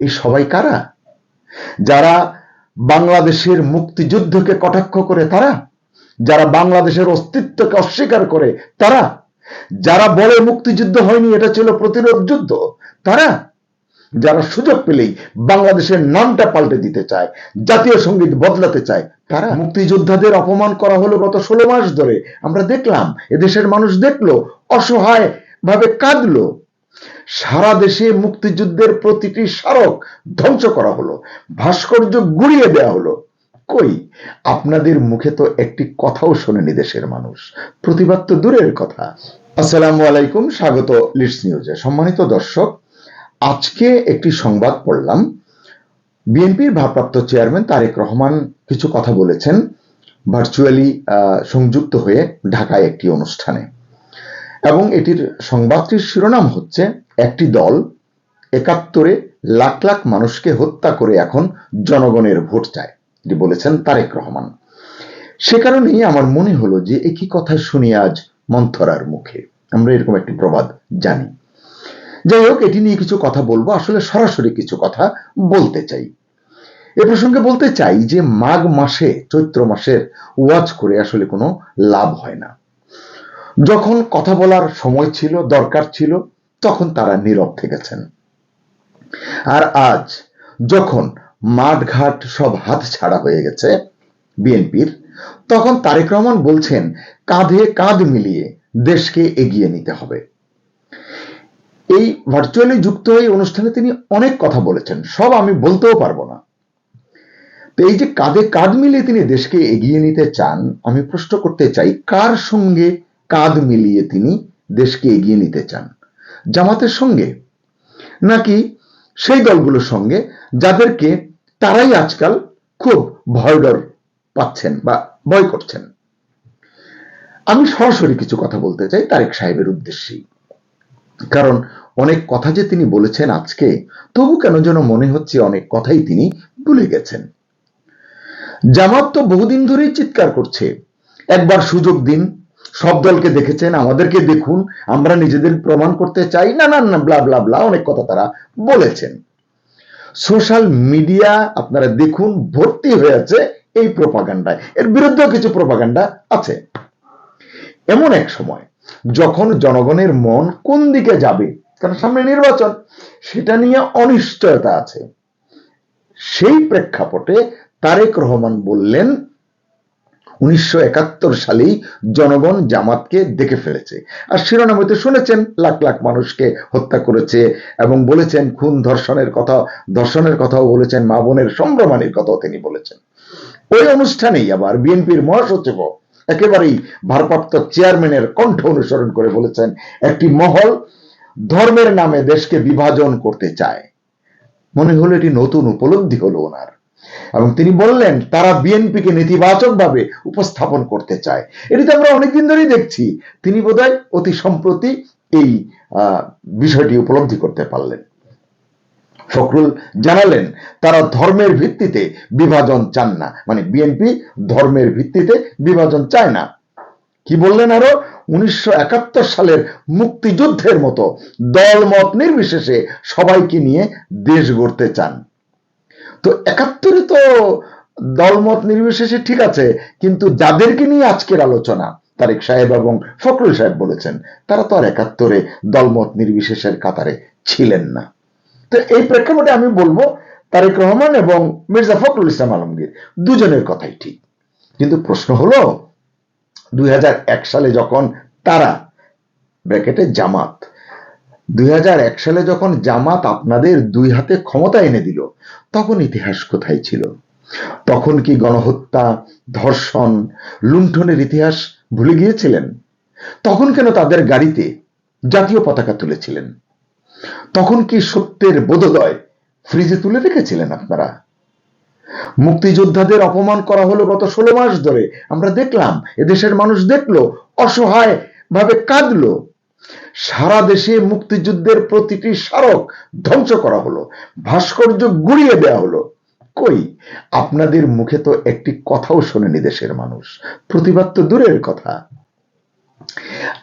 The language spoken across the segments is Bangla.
এই সবাই কারা? যারা বাংলাদেশের মুক্তিযুদ্ধকে কটাক্ষ করে তারা? যারা বাংলাদেশের অস্তিত্বকে অস্বীকার করে তারা? যারা বলে মুক্তিযুদ্ধ হয়নি, এটা ছিল প্রতিরোধ যুদ্ধ, তারা? যারা সুযোগ পেলেই বাংলাদেশের নামটা পাল্টে দিতে চায়, জাতীয় সংগীত বদলাতে চায়, তারা? মুক্তিযোদ্ধাদের অপমান করা হলো গত ষোলো মাস ধরে। আমরা দেখলাম, এদেশের মানুষ দেখল অসহায় ভাবে কাঁদলো। সারা দেশে মুক্তিযুদ্ধের প্রতিটি স্মারক ধ্বংস করা হলো, ভাস্কর্য গুড়িয়ে দেওয়া হলো। কই, আপনাদের মুখে তো একটি কথাও শোনেনি দেশের মানুষ। প্রতিবাদ তো দূরের কথা। আসসালামু আলাইকুম, স্বাগত লিডস নিউজে সম্মানিত দর্শক, আজকে একটি সংবাদ পড়লাম। বিএনপির ভারপ্রাপ্ত চেয়ারম্যান তারেক রহমান কিছু কথা বলেছেন, ভার্চুয়ালি সংযুক্ত হয়ে ঢাকায় একটি অনুষ্ঠানে। এবং এটির সংবাদটির শিরোনাম হচ্ছে, একটি দল একাত্তরে লাখ লাখ মানুষকে হত্যা করে এখন জনগণের ভোট চায় এটি বলেছেন তারেক রহমান। সে কারণেই আমার মনে হলো যে একই কথা শুনি আজ মন্থরার মুখে। আমরা এরকম একটি প্রবাদ জানি। যাই হোক, এটি নিয়ে কিছু কথা বলব। আসলে সরাসরি কিছু কথা বলতে চাই। এ প্রসঙ্গে বলতে চাই যে মাঘ মাসে, চৈত্র মাসের ওয়াজ করে আসলে কোনো লাভ হয় না। যখন কথা বলার সময় ছিল, দরকার ছিল, তখন তারা নীরব থেকেছেন। আর আজ যখন মাঠ ঘাট সব হাত ছাড়া হয়ে গেছে বিএনপির, তখন তারেক রহমান বলছেন, কাঁধে কাঁধ মিলিয়ে দেশকে এগিয়ে নিতে হবে। এই ভার্চুয়ালি যুক্ত এই অনুষ্ঠানে তিনি অনেক কথা বলেছেন, সব আমি বলতেও পারব না। তো এই যে কাঁধে কাঁধ মিলিয়ে তিনি দেশকে এগিয়ে নিতে চান, আমি প্রশ্ন করতে চাই, কার সঙ্গে কাঁধ মিলিয়ে তিনি দেশকে এগিয়ে নিতে চান। জামাতের সঙ্গে? নাকি সেই দলগুলোর সঙ্গে যাদেরকে তারাই আজকাল খুব ভয় ডর পাচ্ছেন বা ভয় করছেন? আমি সরাসরি কিছু কথা বলতে চাই তারেক সাহেবের উদ্দেশ্যেই। কারণ অনেক কথা যে তিনি বলেছেন আজকে, তবু কেন যেন মনে হচ্ছে অনেক কথাই তিনি ভুলে গেছেন। জামাত তো বহুদিন ধরেই চিৎকার করছে, একবার সুযোগ দিন সব দলকে দেখেছেন, আমাদেরকে দেখুন, আমরা নিজেদের প্রমাণ করতে চাই, না না না ব্লা ব্লা ব্লা অনেক কথা তারা বলেছেন। সোশ্যাল মিডিয়া আপনারা দেখুন, ভর্তি হয়ে আছে এই প্রপাগান্ডায়। এর বিরুদ্ধেও কিছু প্রপাগান্ডা আছে। এমন এক সময়, যখন জনগণের মন কোন দিকে যাবে কারণ সামনে নির্বাচন, সেটা নিয়ে অনিশ্চয়তা আছে। সেই প্রেক্ষাপটে তারেক রহমান বললেন উনিশশো সালেই জনগণ জামাতকে দেখে ফেলেছে। আর শিরোনাম হইতে শুনেছেন লাখ লাখ মানুষকে হত্যা করেছে এবং বলেছেন খুন ধর্ষণের কথা, ধর্ষণের কথাও বলেছেন, মা বোনের সম্ভ্রমানের কথাও তিনি বলেছেন। ওই অনুষ্ঠানেই আবার বিএনপির মহাসচিব একেবারেই ভারপ্রাপ্ত চেয়ারম্যানের কণ্ঠ অনুসরণ করে বলেছেন, একটি মহল ধর্মের নামে দেশকে বিভাজন করতে চায়। মনে হলো এটি নতুন উপলব্ধি হলো ওনার। এবং তিনি বললেন, তারা বিএনপিকে নেতিবাচকভাবে উপস্থাপন করতে চায়। এটি তো আমরা অনেকদিন ধরেই দেখছি, তিনি বোধহয় অতি সম্প্রতি এই বিষয়টি উপলব্ধি করতে পারলেন। ফখরুল জানালেন, তারা ধর্মের ভিত্তিতে বিভাজন চান না। মানে বিএনপি ধর্মের ভিত্তিতে বিভাজন চায় না। কি বললেন আরও? উনিশশো একাত্তর সালের মুক্তিযুদ্ধের মতো দল মত নির্বিশেষে সবাইকে নিয়ে দেশ গড়তে চান। তো একাত্তরে তো দলমত নির্বিশেষে ঠিক আছে, কিন্তু যাদেরকে নিয়ে আজকের আলোচনা, তারেক সাহেব এবং ফখরুল সাহেব বলেছেন, তারা তো আর একাত্তরে দলমত নির্বিশেষের কাতারে ছিলেন না। তো এই প্রেক্ষাপটে আমি বলব, তারেক রহমান এবং মির্জা ফখরুল ইসলাম আলমগীর দুজনের কথাই ঠিক। কিন্তু প্রশ্ন হলো, দুই হাজার এক সালে যখন তারা ব্র্যাকেটে জামাত দুই হাজার এক সালে যখন জামাত আপনাদের দুই হাতে ক্ষমতা এনে দিল, তখন ইতিহাস কোথায় ছিল? তখন কি গণহত্যা, ধর্ষণ, লুণ্ঠনের ইতিহাস ভুলে গিয়েছিলেন? তখন কেন তাদের গাড়িতে জাতীয় পতাকা তুলেছিলেন? তখন কি সত্যের বোধোদয় ফ্রিজে তুলে রেখেছিলেন আপনারা? মুক্তিযোদ্ধাদের অপমান করা হলো গত ষোলো মাস ধরে। আমরা দেখলাম, এদেশের মানুষ দেখল অসহায় ভাবে কাঁদলো। সারা দেশে মুক্তিযুদ্ধের প্রতিটি স্মারক ধ্বংস করা হলো, ভাস্কর্য গুড়িয়ে দেওয়া হলো। কই, আপনাদের মুখে তো একটি কথাও শোনেনি দেশের মানুষ। প্রতিবাদ তো দূরের কথা।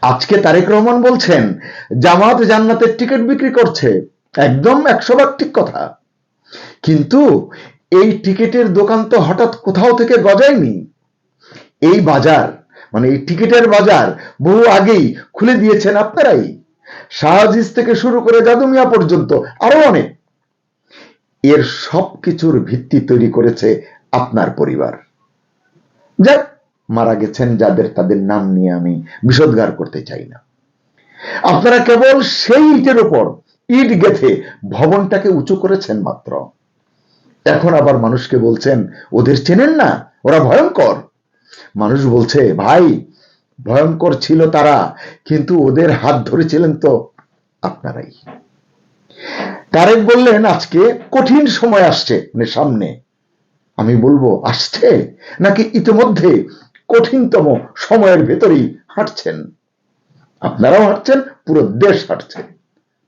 আজকে তারেক রহমান বলছেন, জামাত জান্নাতের টিকিট বিক্রি করছে। একদম একশো ভাগ ঠিক কথা। কিন্তু এই টিকিটের দোকান তো হঠাৎ কোথাও থেকে গজায়নি। এই বাজার মানে এই টিকিটের বাজার বহু আগেই খুলে দিয়েছেন আপনারাই। শাহজিজ থেকে শুরু করে জাদুমিয়া পর্যন্ত আরও অনেক। এর সব কিছুর ভিত্তি তৈরি করেছে আপনার পরিবার। যাক, মারা গেছেন যাদের তাদের নাম নিয়ে আমি বিষোদ্গার করতে চাই না। আপনারা কেবল সেই ইটের উপর ইট গেথে ভবনটাকে উঁচু করেছেন মাত্র। এখন আবার মানুষকে বলছেন, ওদের চেনেন না? ওরা ভয়ঙ্কর। মানুষ বলছে, ভাই, ভয়ঙ্কর ছিল তারা, কিন্তু ওদের হাত ধরেছিলেন তো আপনারাই। তারেক বললেন, আজকে কঠিন সময় আসছে মানে সামনে। আমি বলব, আসছে? নাকি ইতিমধ্যে কঠিনতম সময়ের ভেতরেই হাঁটছেন? আপনারাও হাঁটছেন, পুরো দেশ হাঁটছে।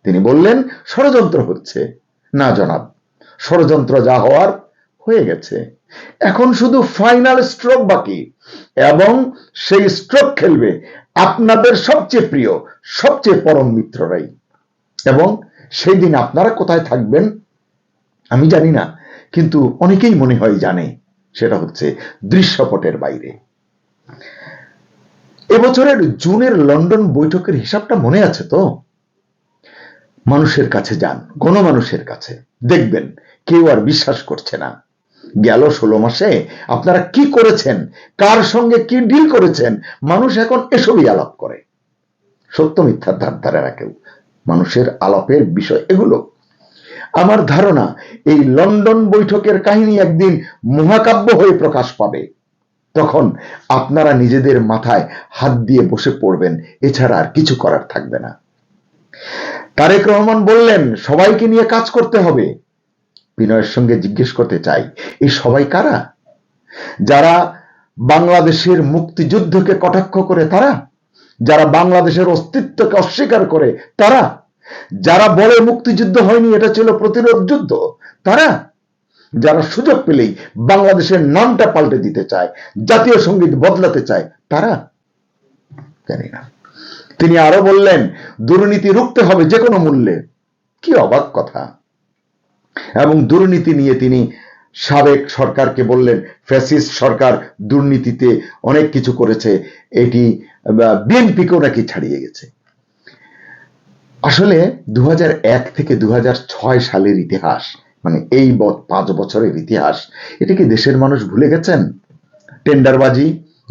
তিনি বললেন, ষড়যন্ত্র হচ্ছে। না জনাব, ষড়যন্ত্র যা হওয়ার হয়ে গেছে। এখন শুধু ফাইনাল স্ট্রোক বাকি, এবং সেই স্ট্রোক খেলবে আপনাদের সবচেয়ে প্রিয়, সবচেয়ে পরম মিত্ররাই। এবং সেই দিন আপনারা কোথায় থাকবেন, আমি জানি না, কিন্তু অনেকেই মনে হয় জানে, সেটা হচ্ছে দৃশ্যপটের বাইরে। এবছরের জুনের লন্ডন বৈঠকের হিসাবটা মনে আছে তো? মানুষের কাছে যান, গণমানুষের কাছে, দেখবেন, কেউ আর বিশ্বাস করছে না। গেল ষোলো মাসে। আপনারা কি করেছেন? কার সঙ্গে কি ডিল করেছেন? মানুষ এখন এসবই আলাপ করে। সত্য মিথ্যার ধার ধারে না কেউ। মানুষের আলাপের বিষয় এগুলো। আমার ধারণা, এই লন্ডন বৈঠকের কাহিনী একদিন মহাকাব্য হয়ে প্রকাশ পাবে। তখন আপনারা নিজেদের মাথায় হাত দিয়ে বসে পড়বেন। এছাড়া আর কিছু করার থাকবে না। তারেক রহমান বললেন, সবাইকে নিয়ে কাজ করতে হবে। বিনয়ের সঙ্গে জিজ্ঞেস করতে চাই, এই সবাই কারা? যারা বাংলাদেশের মুক্তিযুদ্ধকে কটাক্ষ করে তারা? যারা বাংলাদেশের অস্তিত্বকে অস্বীকার করে তারা? যারা বলে মুক্তিযুদ্ধ হয়নি, এটা ছিল প্রতিরোধ যুদ্ধ, তারা? যারা সুযোগ পেলেই বাংলাদেশের নামটা পাল্টে দিতে চায়, জাতীয় সংগীত বদলাতে চায়, তারা? জানি না। তিনি আরও বললেন, দুর্নীতি রুখতে হবে যে কোনো মূল্যে। কি অবাক কথা। এবং দুর্নীতি নিয়ে তিনি সাবেক সরকারকে বললেন, ফ্যাসিস্ট সরকার দুর্নীতিতে অনেক কিছু করেছে, এটি বিএনপিকেও নাকি ছাড়িয়ে গেছে। আসলে দু হাজার এক থেকে দু হাজার ছয় সালের ইতিহাস মানে এই পাঁচ বছরের ইতিহাস, এটা কি দেশের মানুষ ভুলে গেছেন? টেন্ডারবাজি,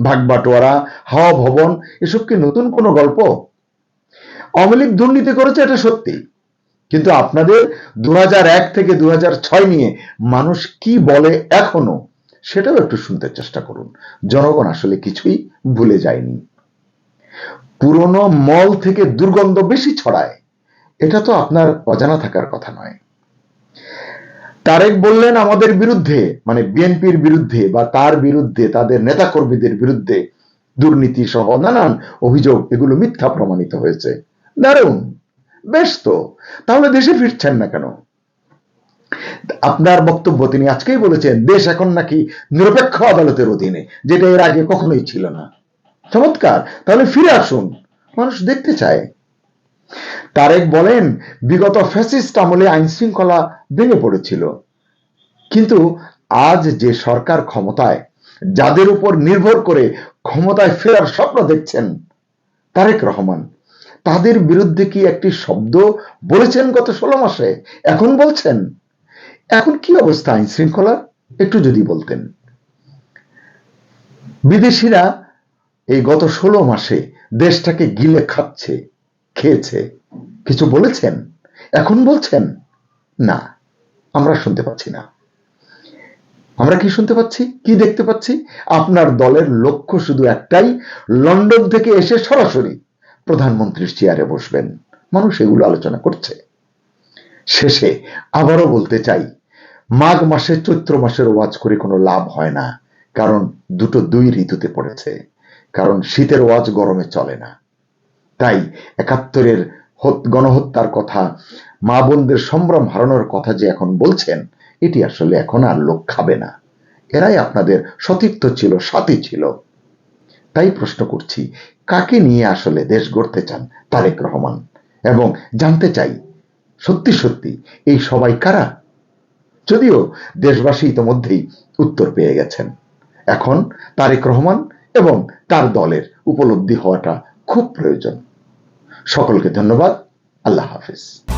ভাগবাটোয়ারা, হাওয়া ভবন, এসব কি নতুন কোনো গল্প? আওয়ামী লীগ দুর্নীতি করেছে, এটা সত্যি। কিন্তু আপনাদের দু হাজার এক থেকে দু হাজার ছয় নিয়ে মানুষ কি বলে এখনও, সেটাও একটু শুনতে চেষ্টা করুন। জনগণ আসলে কিছুই ভুলে যায়নি। পুরনো মল থেকে দুর্গন্ধ বেশি ছড়ায়, এটা তো আপনার অজানা থাকার কথা নয়। তারেক বললেন, আমাদের বিরুদ্ধে মানে বিএনপির বিরুদ্ধে বা তার বিরুদ্ধে, তাদের নেতাকর্মীদের বিরুদ্ধে দুর্নীতি সহ নানান অভিযোগ, এগুলো মিথ্যা প্রমাণিত হয়েছে। দারুণ! বেশ তো তাহলে দেশে ফিরছেন না কেন? আপনার বক্তব্য তিনি আজকেই বলেছেন, দেশ এখন নাকি নিরপেক্ষ আদালতের অধীনে, যেটা এর আগে কখনোই ছিল না। চমৎকার! তাহলে ফিরে আসুন, মানুষ দেখতে চায়। তারেক বলেন, বিগত ফ্যাসিস্ট আমলে আইন শৃঙ্খলা ভেঙে পড়েছিল। কিন্তু আজ যে সরকার ক্ষমতায়, যাদের উপর নির্ভর করে ক্ষমতায় ফেরার স্বপ্ন দেখছেন, তারেক রহমান তাদের বিরুদ্ধে কি একটি শব্দ বলেছেন গত ষোলো মাসে? এখন বলছেন? এখন কি অবস্থা আইন শৃঙ্খলা? একটু যদি বলতেন। বিদেশিরা এই গত ষোলো মাসে দেশটাকে গিলে খাচ্ছে, খেয়েছে। কিছু বলেছেন? এখন বলছেন? না, আমরা শুনতে পাচ্ছি না। আমরা কি শুনতে পাচ্ছি? কি দেখতে পাচ্ছি? আপনার দলের লক্ষ্য শুধু একটাই, লন্ডন থেকে এসে সরাসরি প্রধানমন্ত্রীর চেয়ারে বসবেন। মানুষ এগুলো আলোচনা করছে। শেষে আবারও বলতে চাই, মাঘ মাসে চৈত্র মাসের ওয়াজ করে কোনো লাভ হয় না, কারণ দুটো দুই ঋতুতে পড়েছে, কারণ শীতের ওয়াজ গরমে চলে না। তাই একাত্তরের গণহত্যার কথা, মা বোনদের সম্ভ্রম হারানোর কথা যে এখন বলছেন, এটি আসলে এখন আর লোক খাবে না। এরাই আপনাদের সতীর্থ ছিল, সাথী ছিল। তাই প্রশ্ন করছি কাকে নিয়ে আসলে দেশ গড়তে চান তারেক রহমান? এবং জানতে চাই, সত্যি সত্যি এই সবাই কারা? যদিও দেশবাসী ইতিমধ্যেই উত্তর পেয়ে গেছেন। এখন তারেক রহমান এবং তার দলের উপলব্ধি হওয়াটা খুব প্রয়োজন। সকলকে ধন্যবাদ। আল্লাহ হাফিজ।